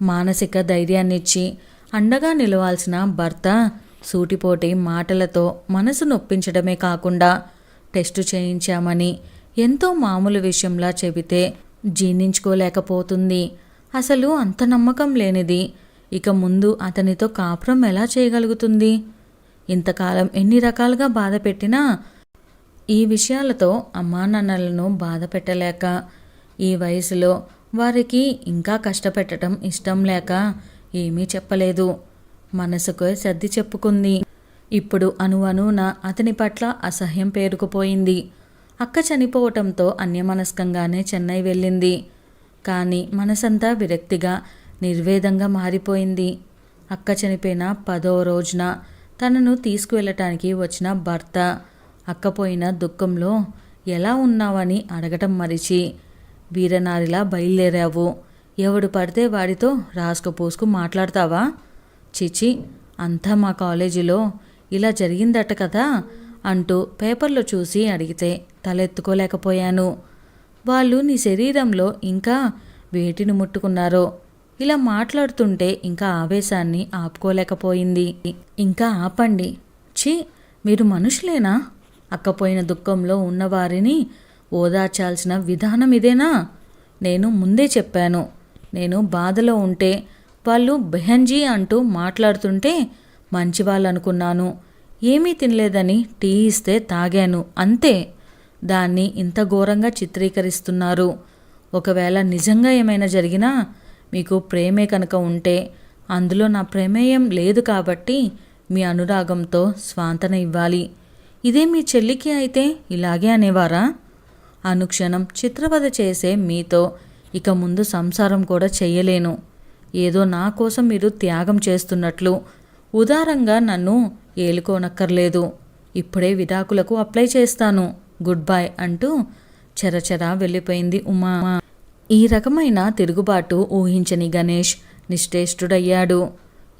మానసిక ధైర్యాన్నిచ్చి అండగా నిలవాల్సిన భర్త సూటిపోటి మాటలతో మనసు నొప్పించడమే కాకుండా టెస్టు చేయించామని ఎంతో మామూలు విషయంలా చెబితే జీర్ణించుకోలేకపోతుంది. అసలు అంత నమ్మకం లేనిది ఇక ముందు అతనితో కాపురం ఎలా చేయగలుగుతుంది? ఇంతకాలం ఎన్ని రకాలుగా బాధ పెట్టినా ఈ విషయాలతో అమ్మానాన్నలను బాధ పెట్టలేక ఈ వయసులో వారికి ఇంకా కష్టపెట్టడం ఇష్టం లేక ఏమీ చెప్పలేదు. మనసుకు సర్ది చెప్పుకుంది. ఇప్పుడు అణువణువున అతని పట్ల అసహ్యం పేరుకుపోయింది. అక్క చనిపోవటంతో అన్యమనస్కంగానే చెన్నై వెళ్ళింది. కానీ మనసంతా విరక్తిగా నిర్వేదంగా మారిపోయింది. అక్క చనిపోయిన పదో రోజున తనను తీసుకువెళ్ళటానికి వచ్చిన భర్త అక్కపోయిన దుఃఖంలో ఎలా ఉన్నావని అడగటం మరిచి వీరనారిలా బయలుదేరావు. ఎవడు పడితే వాడితో రాసుకు పూసుకు మాట్లాడతావా? చిచి అంతా మా కాలేజీలో ఇలా జరిగిందట కదా అంటూ పేపర్లో చూసి అడిగితే తలెత్తుకోలేకపోయాను. వాళ్ళు నీ శరీరంలో ఇంకా వేటిని ముట్టుకున్నారో? ఇలా మాట్లాడుతుంటే ఇంకా ఆవేశాన్ని ఆపుకోలేకపోయింది. ఇంకా ఆపండి. ఛీ మీరు మనుషులేనా? అక్కపోయిన దుఃఖంలో ఉన్నవారిని ఓదార్చాల్సిన విధానం ఇదేనా? నేను ముందే చెప్పాను. నేను బాధలో ఉంటే వాళ్ళు బెహంజీ అంటూ మాట్లాడుతుంటే మంచి వాళ్ళు అనుకున్నాను ఏమీ తినలేదని టీ ఇస్తే తాగాను అంతే. దాన్ని ఇంత ఘోరంగా చిత్రీకరిస్తున్నారు. ఒకవేళ నిజంగా ఏమైనా జరిగినా మీకు ప్రేమే కనుక ఉంటే అందులో నా ప్రమేయం లేదు కాబట్టి మీ అనురాగంతో స్వాంతన ఇవ్వాలి. ఇదే మీ చెల్లికి అయితే ఇలాగే అనేవారా? అనుక్షణం చిత్రవద చేసే మీతో ఇక ముందు సంసారం కూడా చెయ్యలేను. ఏదో నా కోసం మీరు త్యాగం చేస్తున్నట్లు ఉదారంగా నన్ను ఏలుకోనక్కర్లేదు. ఇప్పుడే విడాకులకు అప్లై చేస్తాను. గుడ్ బై అంటూ చెరచెరా వెళ్ళిపోయింది ఉమా. ఈ రకమైన తిరుగుబాటు ఊహించని గణేష్ నిశ్చేష్టుడయ్యాడు.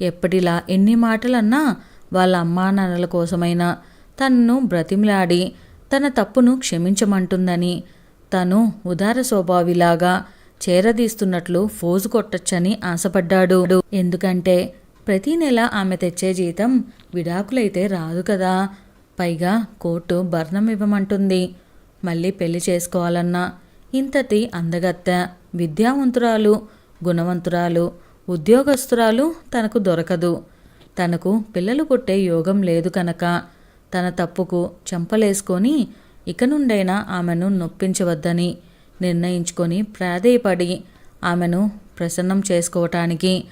ఎప్పటిలా ఎన్ని మాటలన్నా వాళ్ళ అమ్మానాన్నల కోసమైనా తనను బ్రతిమలాడి తన తప్పును క్షమించమంటుందని. తను ఉదార స్వభావిలాగా చేరదీస్తున్నట్లు ఫోజు కొట్టొచ్చని ఆశపడ్డాడు. ఎందుకంటే ప్రతి నెల ఆమె తెచ్చే జీతం విడాకులైతే రాదు కదా. పైగా కోర్టు భర్ణం ఇవ్వమంటుంది. మళ్ళీ పెళ్ళి చేసుకోవాలన్నా ఇంతటి అందగత్త విద్యావంతురాలు గుణవంతురాలు ఉద్యోగస్తురాలు తనకు దొరకదు. తనకు పిల్లలు పుట్టే యోగం లేదు కనుక తన తప్పుకు చెంపలేసుకొని ఇక నుండైనా ఆమెను నొప్పించవద్దని నిర్ణయించుకొని ప్రాధేయపడి ఆమెను ప్రసన్నం చేసుకోవటానికి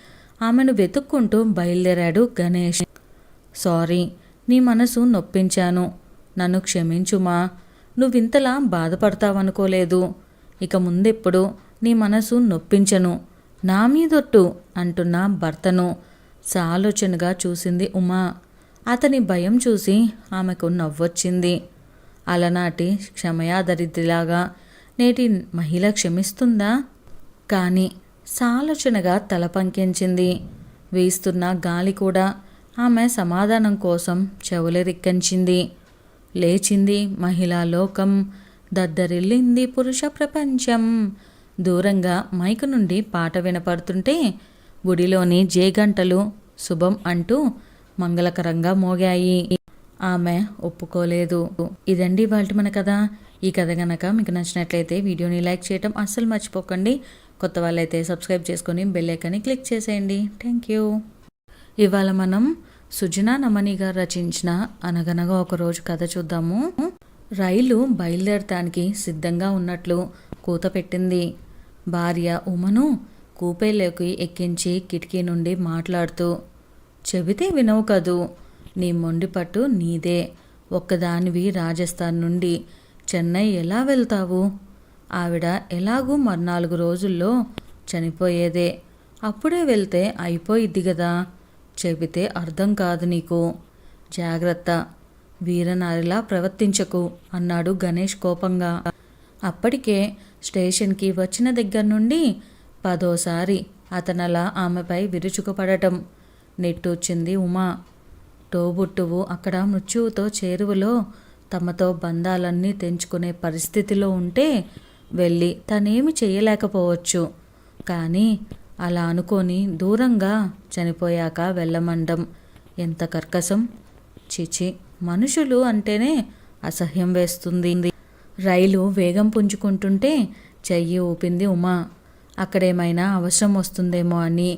ఆమెను వెతుక్కుంటూ బయలుదేరాడు గణేష్. సారీ నీ మనసు నొప్పించాను. నన్ను క్షమించుమా. నువ్వింతలా బాధపడతావనుకోలేదు. ఇక ముందెప్పుడు నీ మనసు నొప్పించను. నా మీదొట్టు అంటున్న భర్తను సాలోచనగా చూసింది ఉమా. అతని భయం చూసి ఆమెకు నవ్వొచ్చింది. అలనాటి క్షమయాదరిద్రిలాగా నేటి మహిళ క్షమిస్తుందా? కానీ సాలోచనగా తల పంకించింది. వీస్తున్న గాలి కూడా ఆమె సమాధానం కోసం చెవులెరిక్కించింది. లేచింది మహిళా లోకం దద్దరిల్లింది పురుష ప్రపంచం. దూరంగా మైకు నుండి పాట వినపడుతుంటే గుడిలోని జేగంటలు శుభం అంటూ మంగళకరంగా మోగాయి. ఆమె ఒప్పుకోలేదు. ఇదండి వాళ్ళ మన కథ. ఈ కథ గనక మీకు నచ్చినట్లయితే వీడియోని లైక్ చేయటం అస్సలు మర్చిపోకండి. కొత్త వాళ్ళైతే సబ్స్క్రైబ్ చేసుకొని బెల్ క్లిక్ చేసేయండి. Thank you. ఇవాళ మనం సుజనా నమని గారు రచించిన అనగనగా ఒక రోజు కథ చూద్దాము. రైలు బయలుదేరటానికి సిద్ధంగా ఉన్నట్లు కూత పెట్టింది. భార్య ఉమను కూపేలోకి ఎక్కించి కిటికీ నుండి మాట్లాడుతూ చెబితే వినవు కదూ. నీ మొండిపట్టు నీదే. ఒక్కదానివి రాజస్థాన్ నుండి చెన్నై ఎలా వెళ్తావు? ఆవిడ ఎలాగూ మర్నాలుగు రోజుల్లో చనిపోయేదే. అప్పుడే వెళ్తే అయిపోయిద్ది కదా చెబితే అర్థం కాదు నీకు. జాగ్రత్త. వీరనారిలా ప్రవర్తించకు అన్నాడు గణేష్ కోపంగా. అప్పటికే స్టేషన్కి వచ్చిన దగ్గర నుండి పదోసారి అతనలా ఆమెపై విరుచుకుపడటం. నెట్టొచ్చింది ఉమా. తోబుట్టువు అక్కడ మృత్యువుతో చేరువలో తమతో బంధాలన్నీ తెంచుకునే పరిస్థితిలో ఉంటే వెళ్ళి తనేమి చేయలేకపోవచ్చు. కానీ అలా అనుకొని దూరంగా చనిపోయాక వెళ్ళమండం. ఎంత కర్కశం. చిచి మనుషులు అంటేనే అసహ్యం వేస్తుంది. రైలు వేగం పుంజుకుంటుంటే చెయ్యి ఊపింది ఉమా. అక్కడేమైనా అవసరం వస్తుందేమో అని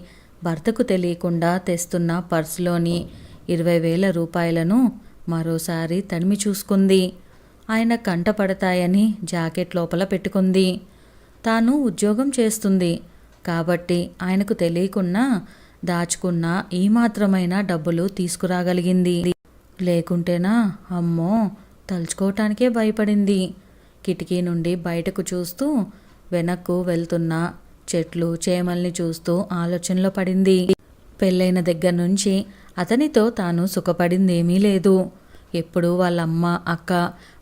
భర్తకు తెలియకుండా తెస్తున్న పర్సులోని ఇరవై వేల రూపాయలను మరోసారి తడిమి చూసుకుంది. ఆయన కంట పడతాయని జాకెట్ లోపల పెట్టుకుంది. తాను ఉద్యోగం చేస్తుంది. కాబట్టి ఆయనకు తెలియకుండా దాచుకున్న ఈ మాత్రమైన డబ్బులు తీసుకురాగలిగింది. లేకుంటేనా? అమ్మో! తలుచుకోవటానికే భయపడింది. కిటికీ నుండి బయటకు చూస్తూ వెనక్కు వెళ్తున్న చెట్లు చేమల్ని చూస్తూ ఆలోచనలో పడింది. పెళ్ళైన దగ్గర నుంచి అతనితో తాను సుఖపడిందేమీ లేదు. ఎప్పుడు వాళ్ళమ్మ అక్క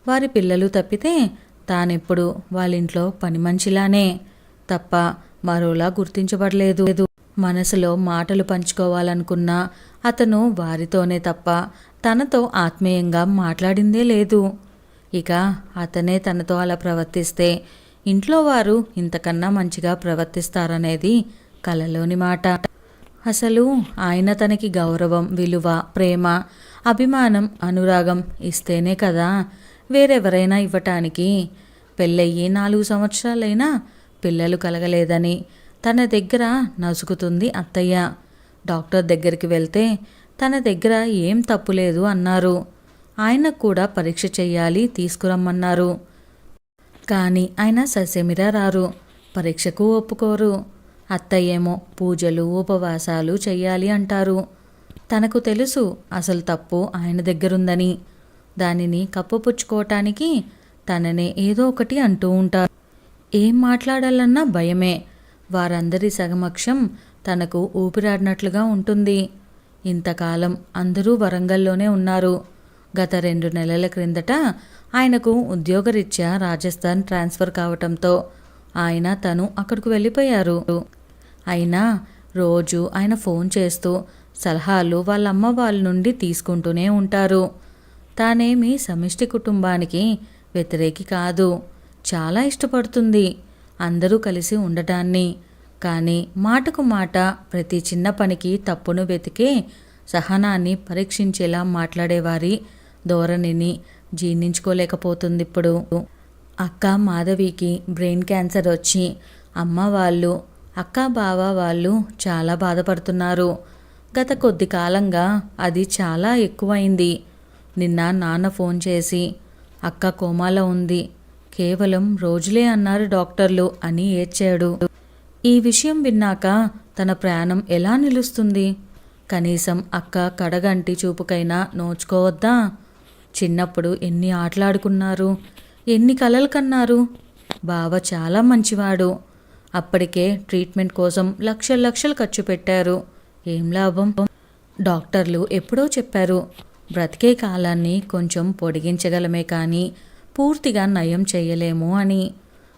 వారి పిల్లలు తప్పితే తానెప్పుడు వాళ్ళింట్లో పని మంచిలానే తప్ప మరోలా గుర్తించబడలేదు. మనసులో మాటలు పంచుకోవాలనుకున్నా అతను వారితోనే తప్ప తనతో ఆత్మీయంగా మాట్లాడిందే లేదు. ఇక అతనే తనతో అలా ప్రవర్తిస్తే ఇంట్లో వారు ఇంతకన్నా మంచిగా ప్రవర్తిస్తారనేది కలలోని మాట. అసలు ఆయన తనకి గౌరవం విలువ ప్రేమ అభిమానం అనురాగం ఇస్తేనే కదా వేరెవరైనా ఇవ్వటానికి. పెళ్ళయ్యి నాలుగు సంవత్సరాలైనా పిల్లలు కలగలేదని తన దగ్గర నసుకుతుంది అత్తయ్య. డాక్టర్ దగ్గరికి వెళ్తే తన దగ్గర ఏం తప్పులేదు అన్నారు. ఆయనకు కూడా పరీక్ష చేయాలి తీసుకురమ్మన్నారు. కానీ ఆయన ససేమిరా రారు. పరీక్షకు ఒప్పుకోరు. అత్తయ్యేమో పూజలు ఉపవాసాలు చెయ్యాలి అంటారు. తనకు తెలుసు అసలు తప్పు ఆయన దగ్గరుందని. దానిని కప్పుపుచ్చుకోవటానికి తననే ఏదో ఒకటి అంటూ ఉంటారు. ఏం మాట్లాడాలన్నా భయమే. వారందరి సగమక్షం తనకు ఊపిరాడినట్లుగా ఉంటుంది. ఇంతకాలం అందరూ వరంగల్లోనే ఉన్నారు. గత రెండు నెలల క్రిందట ఆయనకు ఉద్యోగరీత్యా రాజస్థాన్ ట్రాన్స్ఫర్ కావటంతో ఆయన తను అక్కడికి వెళ్ళిపోయారు. అయినా రోజు ఆయన ఫోన్ చేస్తూ సలహాలు వాళ్ళ అమ్మ వాళ్ళ నుండి తీసుకుంటూనే ఉంటారు. తానేమి సమిష్టి కుటుంబానికి వ్యతిరేకి కాదు. చాలా ఇష్టపడుతుంది అందరూ కలిసి ఉండటాన్ని. కానీ మాటకు మాట ప్రతి చిన్న పనికి తప్పును వెతికే సహనాన్ని పరీక్షించేలా మాట్లాడేవారి ధోరణిని జీర్ణించుకోలేకపోతుంది ఇప్పుడు. అక్క మాధవికి బ్రెయిన్ క్యాన్సర్ వచ్చి అమ్మ వాళ్ళు అక్క బావ వాళ్ళు చాలా బాధపడుతున్నారు. గత కొద్ది కాలంగా అది చాలా ఎక్కువైంది. నిన్న నాన్న ఫోన్ చేసి అక్క కోమాలో ఉంది. కేవలం రోజులే అన్నారు డాక్టర్లు అని ఏడ్చాడు. ఈ విషయం విన్నాక తన ప్రాణం ఎలా నిలుస్తుంది? కనీసం అక్క కడగంటి చూపుకైనా నోచుకోవద్దా? చిన్నప్పుడు ఎన్ని ఆటలాడుకున్నారు? ఎన్ని కలలు కన్నారు? బావ చాలా మంచివాడు. అప్పటికే ట్రీట్మెంట్ కోసం లక్షల లక్షలు ఖర్చు పెట్టారు. ఏం లాభం? డాక్టర్లు ఎప్పుడో చెప్పారు బ్రతికే కాలాన్ని కొంచెం పొడిగించగలమే కానీ పూర్తిగా నయం చేయలేము అని.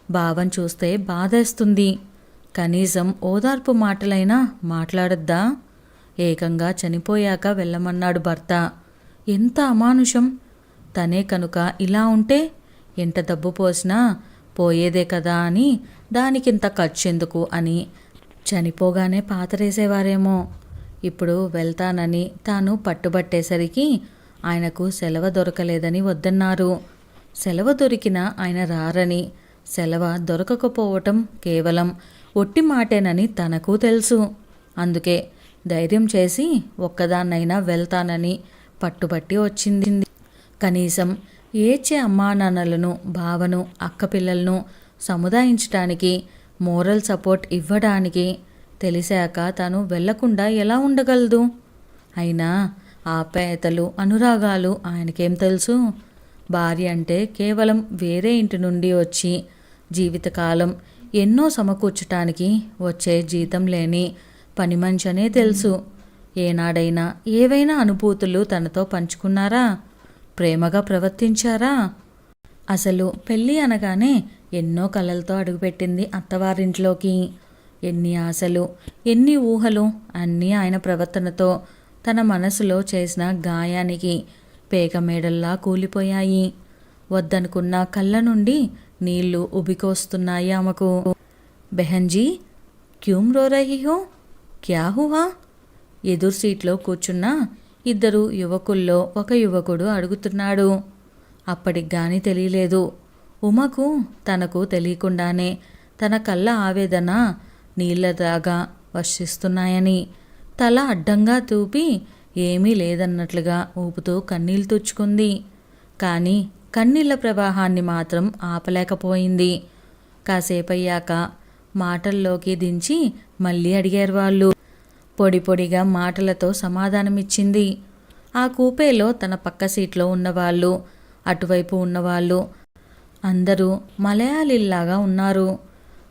భావం చూస్తే బాధేస్తుంది. కనీసం ఓదార్పు మాటలైనా మాట్లాడద్దా? ఏకంగా చనిపోయాక వెళ్ళమన్నాడు భర్త. ఎంత అమానుషం! తనే కనుక ఇలా ఉంటే ఎంత డబ్బు పోసినా పోయేదే కదా అని దానికింత ఖర్చెందుకు అని చనిపోగానే పాతరేసేవారేమో. ఇప్పుడు వెళ్తానని తాను పట్టుబట్టేసరికి ఆయనకు సెలవు దొరకలేదని వద్దన్నారు. సెలవు దొరికిన ఆయన రారని సెలవ దొరకకపోవటం కేవలం ఒట్టి మాటేనని తనకు తెలుసు. అందుకే ధైర్యం చేసి ఒక్కదాన్నైనా వెళ్తానని పట్టుబట్టి వచ్చింది. కనీసం ఏడ్చే అమ్మా నాన్నలను భావను అక్కపిల్లలను సముదాయించడానికి మోరల్ సపోర్ట్ ఇవ్వడానికి తెలిసాక తను వెళ్ళకుండా ఎలా ఉండగలదు? అయినా ఆప్యాయతలు అనురాగాలు ఆయనకేం తెలుసు? భార్య అంటే కేవలం వేరే ఇంటి నుండి వచ్చి జీవితకాలం ఎన్నో సమకూర్చటానికి వచ్చే జీతం లేని పని మంచనే తెలుసు. ఏనాడైనా ఏవైనా అనుభూతులు తనతో పంచుకున్నారా? ప్రేమగా ప్రవర్తించారా? అసలు పెళ్ళి అనగానే ఎన్నో కలలతో అడుగుపెట్టింది అత్తవారింట్లోకి. ఎన్ని ఆశలు ఎన్ని ఊహలు అన్నీ ఆయన ప్రవర్తనతో తన మనసులో చేసిన గాయానికి పేగమేడల్లా కూలిపోయాయి. వద్దనుకున్న కళ్ళ నుండి నీళ్ళు ఉబికొస్తున్నాయి ఆమెకు. బెహన్జీ క్యూమ్ రో రహీ హో క్యా హువా ఎదురు సీట్లో కూర్చున్న ఇద్దరు యువకుల్లో ఒక యువకుడు అడుగుతున్నాడు. అప్పటికి గాని తెలియలేదు. ఉమకు తనకు తెలియకుండానే తన కళ్ళ ఆవేదన నీళ్ళదాగా వర్షిస్తున్నాయని తల అడ్డంగా తూపి ఏమీ లేదన్నట్లుగా ఊపుతూ కన్నీళ్ళు తుచ్చుకుంది కానీ కన్నీళ్ళ ప్రవాహాన్ని మాత్రం ఆపలేకపోయింది. కాసేపయ్యాక మాటల్లోకి దించి మళ్ళీ అడిగారు వాళ్ళు. పొడి పొడిగా మాటలతో సమాధానమిచ్చింది. ఆ కూపేలో తన పక్క సీట్లో ఉన్నవాళ్ళు అటువైపు ఉన్నవాళ్ళు అందరూ మలయాళీల్లాగా ఉన్నారు.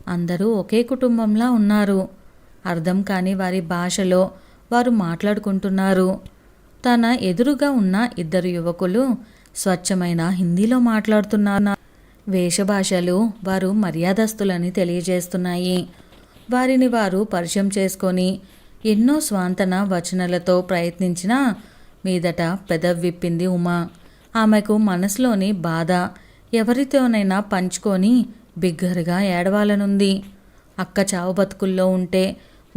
అందరూ ఒకే కుటుంబంలా ఉన్నారు. అర్థం కాని వారి భాషలో వారు మాట్లాడుకుంటున్నారు. తన ఎదురుగా ఉన్న ఇద్దరు యువకులు స్వచ్ఛమైన హిందీలో మాట్లాడుతున్నారు. వేషభాషలు వారు మర్యాదస్తులని తెలియజేస్తున్నాయి. వారిని వారు పరిచయం చేసుకొని ఎన్నో స్వాంతన వచనలతో ప్రయత్నించినా మీదట పెదవిప్పింది ఉమా. ఆమెకు మనసులోని బాధ ఎవరితోనైనా పంచుకొని బిగ్గరగా ఏడవాలనుంది. అక్క చావు బతుకుల్లో ఉంటే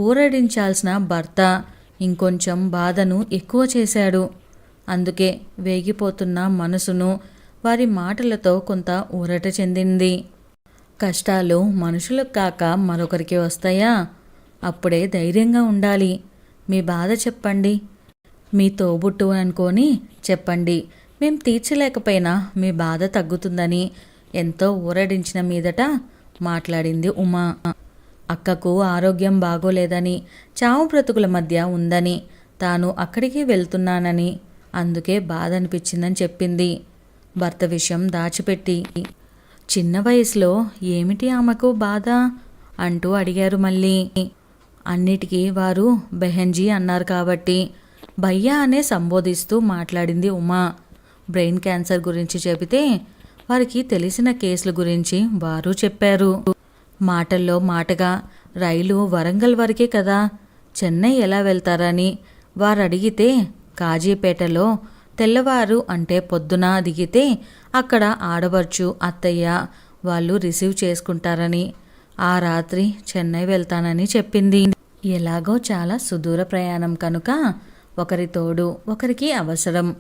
ఊరడించాల్సిన భర్త ఇంకొంచెం బాధను ఎక్కువ చేశాడు. అందుకే వేగిపోతున్న మనసును వారి మాటలతో కొంత ఊరట చెందింది. కష్టాలు మనుషులకు కాక మరొకరికి వస్తాయా? అప్పుడే ధైర్యంగా ఉండాలి. మీ బాధ చెప్పండి. మీ తోబుట్టు అనుకొని చెప్పండి. మేం తీర్చలేకపోయినా మీ బాధ తగ్గుతుందని ఎంతో ఊరడించిన మీదట మాట్లాడింది ఉమా. అక్కకు ఆరోగ్యం బాగోలేదని చావు బ్రతుకుల మధ్య ఉందని తాను అక్కడికి వెళ్తున్నానని అందుకే బాధ అనిపించిందని చెప్పింది. భర్త విషయం దాచిపెట్టి చిన్న వయసులో ఏమిటి ఆమెకు బాధ? అంటూ అడిగారు మళ్ళీ. అన్నిటికీ వారు బెహెన్జీ అన్నారు కాబట్టి. భయ్యా అనే సంబోధిస్తూ మాట్లాడింది ఉమా. బ్రెయిన్ క్యాన్సర్ గురించి చెబితే వారికి తెలిసిన కేసుల గురించి వారు చెప్పారు. మాటల్లో మాటగా రైలు వరంగల్ వరకే కదా చెన్నై ఎలా వెళ్తారని వారు అడిగితే కాజీపేటలో తెల్లవారు అంటే పొద్దున దిగితే అక్కడ ఆడవచ్చు అత్తయ్య వాళ్ళు రిసీవ్ చేసుకుంటారని ఆ రాత్రి చెన్నై వెళ్తానని చెప్పింది. ఎలాగో చాలా సుదూర ప్రయాణం కనుక ఒకరి తోడు ఒకరికి అవసరం.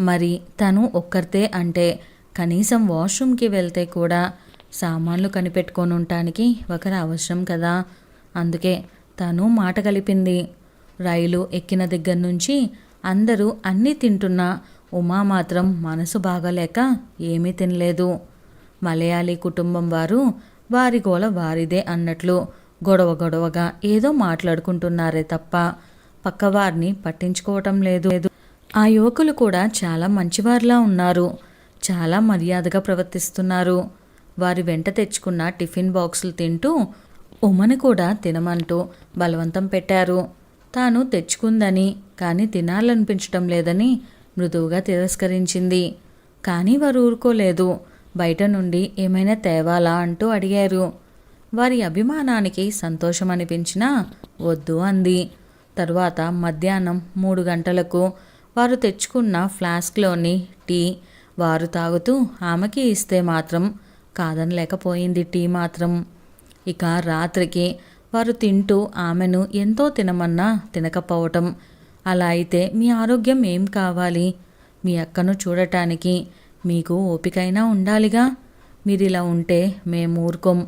మరి తను ఒక్కరితే అంటే కనీసం వాష్రూమ్కి వెళ్తే కూడా సామాన్లు కనిపెట్టుకొని ఉండటానికి ఒకరి అవసరం కదా. అందుకే తను మాట కలిపింది రైలు ఎక్కిన దగ్గర నుంచి అందరూ అన్నీ తింటున్నా ఉమా మాత్రం మనసు బాగలేక ఏమీ తినలేదు. మలయాళీ కుటుంబం వారు వారి గోల వారిదే అన్నట్లు గొడవ గొడవగా ఏదో మాట్లాడుకుంటున్నారే తప్ప పక్కవారిని పట్టించుకోవటం లేదు. ఆ యువకులు కూడా చాలా మంచివారిలా ఉన్నారు. చాలా మర్యాదగా ప్రవర్తిస్తున్నారు. వారి వెంట తెచ్చుకున్న టిఫిన్ బాక్సులు తింటూ ఉమ్మని కూడా తినమంటూ బలవంతం పెట్టారు. తాను తెచ్చుకుందని కానీ తినాలనిపించటం లేదని మృదువుగా తిరస్కరించింది. కానీ వారు ఊరుకోలేదు. బయట నుండి ఏమైనా తేవాలా అంటూ అడిగారు. వారి అభిమానానికి సంతోషం అనిపించినా వద్దు అంది. తరువాత మధ్యాహ్నం మూడు గంటలకు వారు తెచ్చుకున్న ఫ్లాస్క్లోని టీ వారు తాగుతూ ఆమెకి ఇస్తే మాత్రం కాదనలేకపోయింది టీ మాత్రం. ఇక రాత్రికి వారు తింటూ ఆమెను ఎంతో తినమన్నా తినకపోవటం. అలా అయితే మీ ఆరోగ్యం ఏం కావాలి? మీ అక్కను చూడటానికి మీకు ఓపికైనా ఉండాలిగా? మీరు ఇలా ఉంటే మేము ఊరుకోం.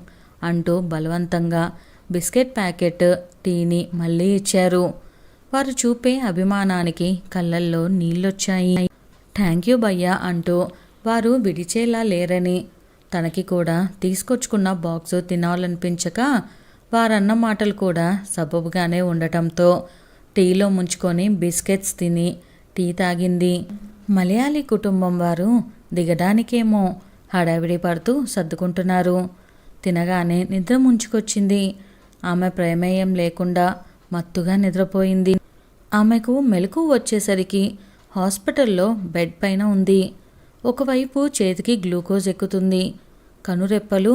అంటూ బలవంతంగా బిస్కెట్ ప్యాకెట్ టీని మళ్ళీ ఇచ్చారు. వారు చూపే అభిమానానికి కళ్ళల్లో నీళ్ళొచ్చాయి. థ్యాంక్ యూ భయ్యా అంటూ వారు విడిచేలా లేరని. తనకి కూడా తీసుకొచ్చుకున్న బాక్సు తినాలనిపించక వారన్న మాటలు కూడా సబబుగానే ఉండటంతో టీలో ముంచుకొని బిస్కెట్స్ తిని టీ తాగింది. మలయాళీ కుటుంబం వారు దిగడానికేమో హడావిడి పడుతూ సర్దుకుంటున్నారు. తినగానే నిద్ర ముంచుకొచ్చింది. ఆమె ప్రమేయం లేకుండా మత్తుగా నిద్రపోయింది. ఆమెకు మెలకు వచ్చేసరికి హాస్పిటల్లో బెడ్ పైన ఉంది. ఒకవైపు చేతికి గ్లూకోజ్ ఎక్కుతుంది. కనురెప్పలు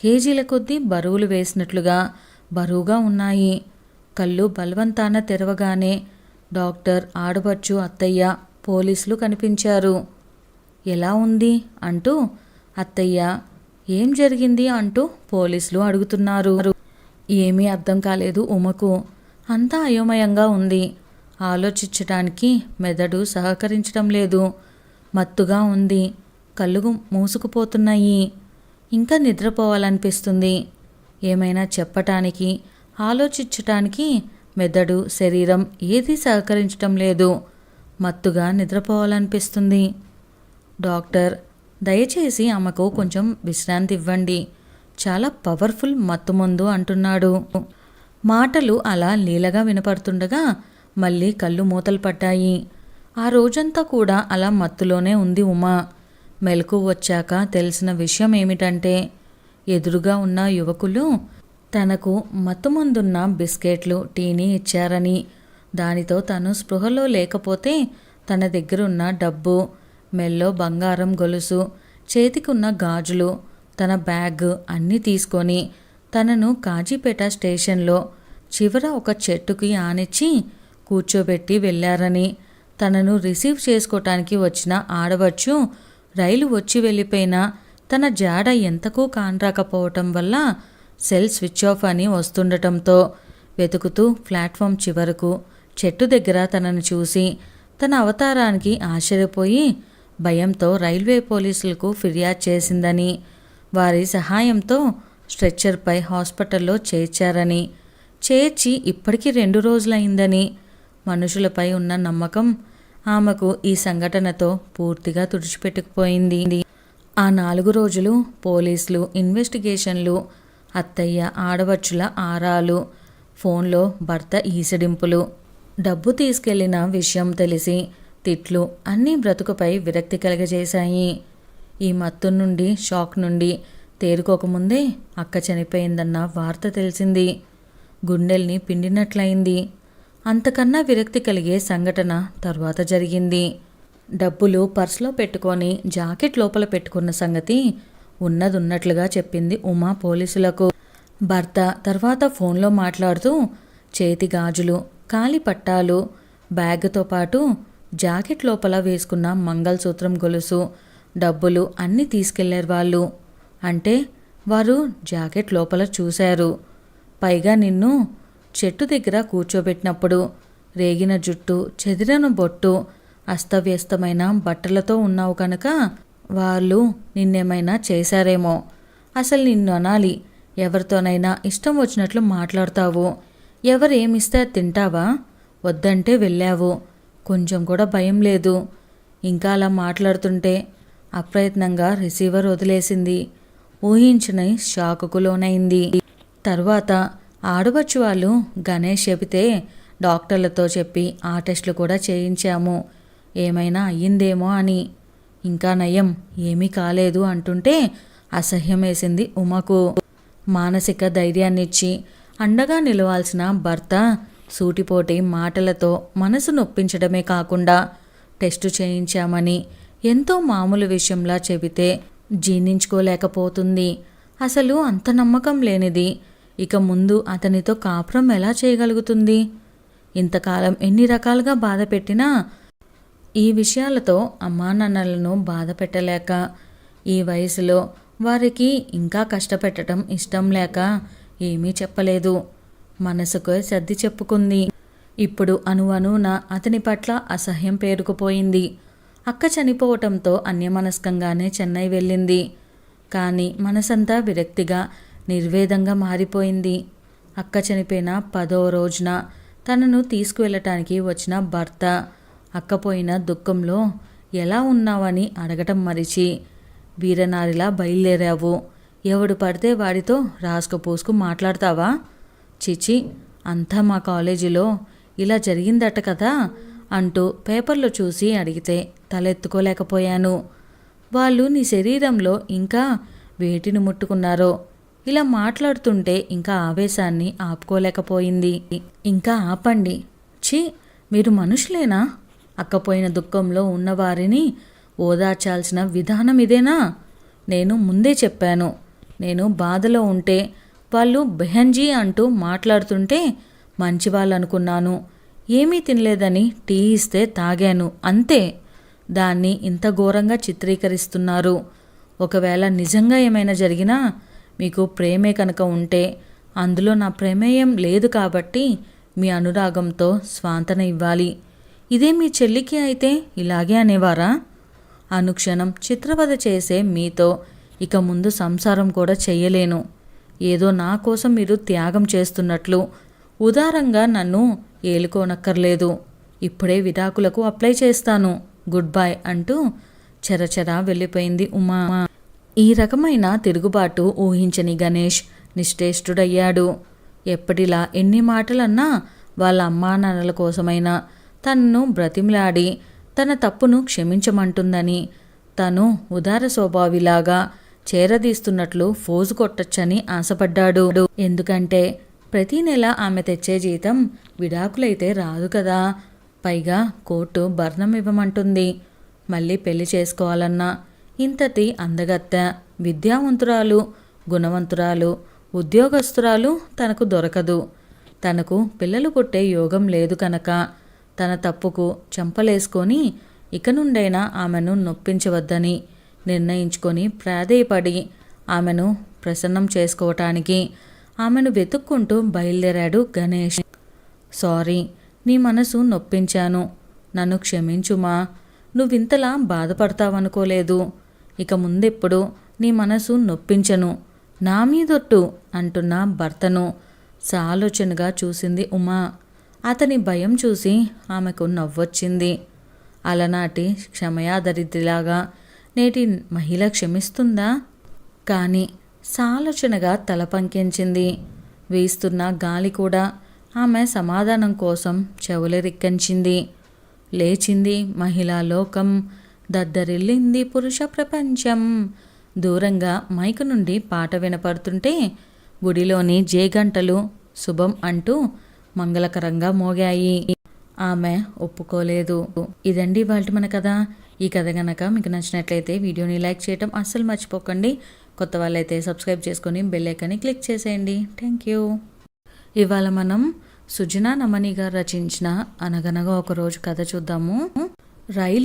కేజీల కొద్దీ బరువులు వేసినట్లుగా బరువుగా ఉన్నాయి. కళ్ళు బలవంతాన తెరవగానే డాక్టర్ ఆడబచ్చు అత్తయ్య పోలీసులు కనిపించారు. ఎలా ఉంది? అంటూ అత్తయ్య ఏం జరిగింది అంటూ పోలీసులు అడుగుతున్నారు. ఏమీ అర్థం కాలేదు ఉమకు. అంతా అయోమయంగా ఉంది. ఆలోచించటానికి మెదడు సహకరించడం లేదు. మత్తుగా ఉంది. కళ్ళు మూసుకుపోతున్నాయి. ఇంకా నిద్రపోవాలనిపిస్తుంది. ఏమైనా చెప్పటానికి ఆలోచించటానికి మెదడు శరీరం ఏది సహకరించటం లేదు. మత్తుగా నిద్రపోవాలనిపిస్తుంది. డాక్టర్ దయచేసి ఆమెకు కొంచెం విశ్రాంతి ఇవ్వండి. చాలా పవర్ఫుల్ మత్తు మందు అంటున్నాడు. మాటలు అలా లీలగా వినపడుతుండగా మళ్ళీ కళ్ళు మూతలు పడ్డాయి ఆ రోజంతా కూడా అలా మత్తులోనే ఉంది ఉమా. మెలకు వచ్చాక తెలిసిన విషయం ఏమిటంటే ఎదురుగా ఉన్న యువకులు తనకు మత్తుమందున్న బిస్కెట్లు టీని ఇచ్చారని. దానితో తను స్పృహలో లేకపోతే తన దగ్గరున్న డబ్బు మెల్లో బంగారం గొలుసు చేతికున్న గాజులు తన బ్యాగ్ అన్నీ తీసుకొని తనను కాజీపేట స్టేషన్లో చివర ఒక చెట్టుకి ఆనిచ్చి కూర్చోబెట్టి వెళ్ళారని తనను రిసీవ్ చేసుకోవటానికి వచ్చిన ఆడవచ్చు రైలు వచ్చి వెళ్ళిపోయినా తన జాడ ఎంతకూ కానరాకపోవటం వల్ల సెల్ స్విచ్ ఆఫ్ అని వస్తుండటంతో వెతుకుతూ ప్లాట్ఫామ్ చివరకు చెట్టు దగ్గర తనను చూసి తన అవతారానికి ఆశ్చర్యపోయి భయంతో రైల్వే పోలీసులకు ఫిర్యాదు చేసిందని వారి సహాయంతో స్ట్రెచ్చర్పై హాస్పిటల్లో చేర్చారని చేర్చి ఇప్పటికీ రెండు రోజులైందని మనుషులపై ఉన్న నమ్మకం ఆమెకు ఈ సంఘటనతో పూర్తిగా తుడిచిపెట్టుకుపోయింది. ఆ నాలుగు రోజులు పోలీసులు ఇన్వెస్టిగేషన్లు అత్తయ్య ఆడవచ్చుల ఆరాలు ఫోన్లో భర్త ఈసడింపులు డబ్బు తీసుకెళ్ళిన విషయం తెలిసి తిట్లు అన్నీ బ్రతుకుపై విరక్తి కలగజేశాయి. ఈ మత్తు నుండి షాక్ నుండి తేరుకోకముందే అక్క చనిపోయిందన్న వార్త తెలిసింది. గుండెల్ని పిండినట్లయింది. అంతకన్నా విరక్తి కలిగే సంఘటన తర్వాత జరిగింది. డబ్బులు పర్సులో పెట్టుకొని జాకెట్ లోపల పెట్టుకున్న సంగతి ఉన్నదున్నట్లుగా చెప్పింది ఉమా పోలీసులకు. భర్త తర్వాత ఫోన్లో మాట్లాడుతూ చేతి గాజులు కాలి పట్టాలు బ్యాగ్తో పాటు జాకెట్ లోపల వేసుకున్న మంగళసూత్రం గొలుసు డబ్బులు అన్నీ తీసుకెళ్ళారు వాళ్ళు. అంటే వారు జాకెట్ లోపల చూశారు. పైగా నిన్ను చెట్టు దగ్గర కూర్చోబెట్టినప్పుడు రేగిన జుట్టు చెదిరను బొట్టు అస్తవ్యస్తమైన బట్టలతో ఉన్నావు కనుక వాళ్ళు నిన్నేమైనా చేశారేమో. అసలు నిన్ను అనాలి. ఎవరితోనైనా ఇష్టం వచ్చినట్లు మాట్లాడతావు. ఎవరేమిస్తే తింటావా? వద్దంటే వెళ్ళావు. కొంచెం కూడా భయం లేదు. ఇంకా అలా మాట్లాడుతుంటే అప్రయత్నంగా రిసీవర్ వదిలేసింది. ఊహించని షాకుకు లోనైంది. తర్వాత ఆడవచ్చు వాళ్ళు గణేష్ చెబితే డాక్టర్లతో చెప్పి ఆ టెస్టులు కూడా చేయించాము. ఏమైనా అయ్యిందేమో అని. ఇంకా నయం ఏమీ కాలేదు అంటుంటే అసహ్యం వేసింది ఉమకు. మానసిక ధైర్యాన్నిచ్చి అండగా నిలవాల్సిన భర్త సూటిపోటి మాటలతో మనసు నొప్పించడమే కాకుండా టెస్టు చేయించామని ఎంతో మామూలు విషయంలా చెబితే జీర్ణించుకోలేకపోతుంది. అసలు అంత నమ్మకం లేనిది. ఇక ముందు అతనితో కాపురం ఎలా చేయగలుగుతుంది? ఇంతకాలం ఎన్ని రకాలుగా బాధ పెట్టినా ఈ విషయాలతో అమ్మా నాన్నలను బాధ పెట్టలేక ఈ వయసులో వారికి ఇంకా కష్టపెట్టడం ఇష్టం లేక ఏమీ చెప్పలేదు. మనసుకు సర్ది చెప్పుకుంది. ఇప్పుడు అనువనున అతని పట్ల అసహ్యం పేరుకుపోయింది. అక్క చనిపోవటంతో అన్యమనస్కంగానే చెన్నై వెళ్ళింది. కానీ మనసంతా విరక్తిగా నిర్వేదంగా మారిపోయింది. అక్క చనిపోయిన పదో రోజున తనను తీసుకువెళ్ళటానికి వచ్చిన భర్త అక్కపోయిన దుఃఖంలో ఎలా ఉన్నావని అడగటం మరిచి వీరనారిలా బయలుదేరావు. ఎవడు పడితే వాడితో రాసుకుపోసుకు మాట్లాడతావా? చీచి అంతా మా కాలేజీలో ఇలా జరిగిందట కదా అంటూ పేపర్లో చూసి అడిగితే తలెత్తుకోలేకపోయాను. వాళ్ళు నీ శరీరంలో ఇంకా వేటిని ముట్టుకున్నారో? ఇలా మాట్లాడుతుంటే ఇంకా ఆవేశాన్ని ఆపుకోలేకపోయింది. ఇంకా ఆపండి. ఛీ మీరు మనుషులేనా? అక్కపోయిన దుఃఖంలో ఉన్నవారిని ఓదార్చాల్సిన విధానం ఇదేనా? నేను ముందే చెప్పాను. నేను బాధలో ఉంటే వాళ్ళు బెహంజీ అంటూ మాట్లాడుతుంటే మంచి ఏమీ తినలేదని టీ ఇస్తే తాగాను. అంతే. దాన్ని ఇంత ఘోరంగా చిత్రీకరిస్తున్నారు. ఒకవేళ నిజంగా ఏమైనా జరిగినా మీకు ప్రేమే కనుక ఉంటే అందులో నా ప్రమేయం లేదు కాబట్టి మీ అనురాగంతో స్వాంతన ఇవ్వాలి. ఇదే మీ చెల్లికి అయితే ఇలాగే అనేవారా? అనుక్షణం చిత్రవధ చేసే మీతో ఇక ముందు సంసారం కూడా చెయ్యలేను. ఏదో నా కోసం మీరు త్యాగం చేస్తున్నట్లు. ఉదారంగా నన్ను ఏలుకోనక్కర్లేదు. ఇప్పుడే విడాకులకు అప్లై చేస్తాను. గుడ్ బై అంటూ చెరచెరా వెళ్ళిపోయింది ఉమా. ఈ రకమైన తిరుగుబాటు ఊహించని గణేష్ నిశ్చేష్టుడయ్యాడు. ఎప్పటిలా ఎన్ని మాటలన్నా వాళ్ళ అమ్మా నాన్నల కోసమైనా తనను బ్రతిమలాడి తన తప్పును క్షమించమంటుందని తను ఉదార స్వభావిలాగా చేరదీస్తున్నట్లు ఫోజు కొట్టొచ్చని ఆశపడ్డాడు. ఎందుకంటే ప్రతి నెల ఆమె తెచ్చే జీతం విడాకులైతే రాదు కదా. పైగా కోర్టు భర్ణం ఇవ్వమంటుంది. మళ్ళీ పెళ్ళి చేసుకోవాలన్నా ఇంతటి అందగత్త విద్యావంతురాలు గుణవంతురాలు ఉద్యోగస్తురాలు తనకు దొరకదు. తనకు పిల్లలు పుట్టే యోగం లేదు కనుక తన తప్పుకు చెంపలేసుకొని ఇక నుండైనా ఆమెను నొప్పించవద్దని నిర్ణయించుకొని ప్రాధేయపడి ఆమెను ప్రసన్నం చేసుకోవటానికి ఆమెను వెతుక్కుంటూ బయలుదేరాడు గణేష్. సారీ నీ మనసు నొప్పించాను. నన్ను క్షమించుమా. నువ్వింతలా బాధపడతావనుకోలేదు. ఇక ముందెప్పుడు నీ మనసు నొప్పించను. నా మీదొట్టు అంటున్న భర్తను సాలోచనగా చూసింది ఉమా. అతని భయం చూసి ఆమెకు నవ్వొచ్చింది. అలనాటి క్షమయాదరిద్రిలాగా నేటి మహిళ క్షమిస్తుందా? కానీ సాలోచనగా తల పంకించింది. వీస్తున్న గాలి కూడా ఆమె సమాధానం కోసం చెవులెరిక్కించింది. లేచింది మహిళా లోకం. దద్దరిల్లింది పురుష ప్రపంచం. దూరంగా మైకు నుండి పాట వినపడుతుంటే గుడిలోని జేగంటలు శుభం అంటూ మంగళకరంగా మోగాయి. ఆమె ఒప్పుకోలేదు. ఇదండి వాళ్ళ మన కదా ఈ కథ గనక మీకు నచ్చినట్లయితే వీడియోని లైక్ చేయటం అస్సలు మర్చిపోకండి. కొత్త వాళ్ళైతే సబ్స్క్రైబ్ చేసుకొని బెల్ ఐకాన్ని క్లిక్ చేసేయండి. Thank you. ఇవాళ మనం సుజనా నమని గారు రచించిన అనగనగా ఒక రోజు కథ చూద్దాము. రైలు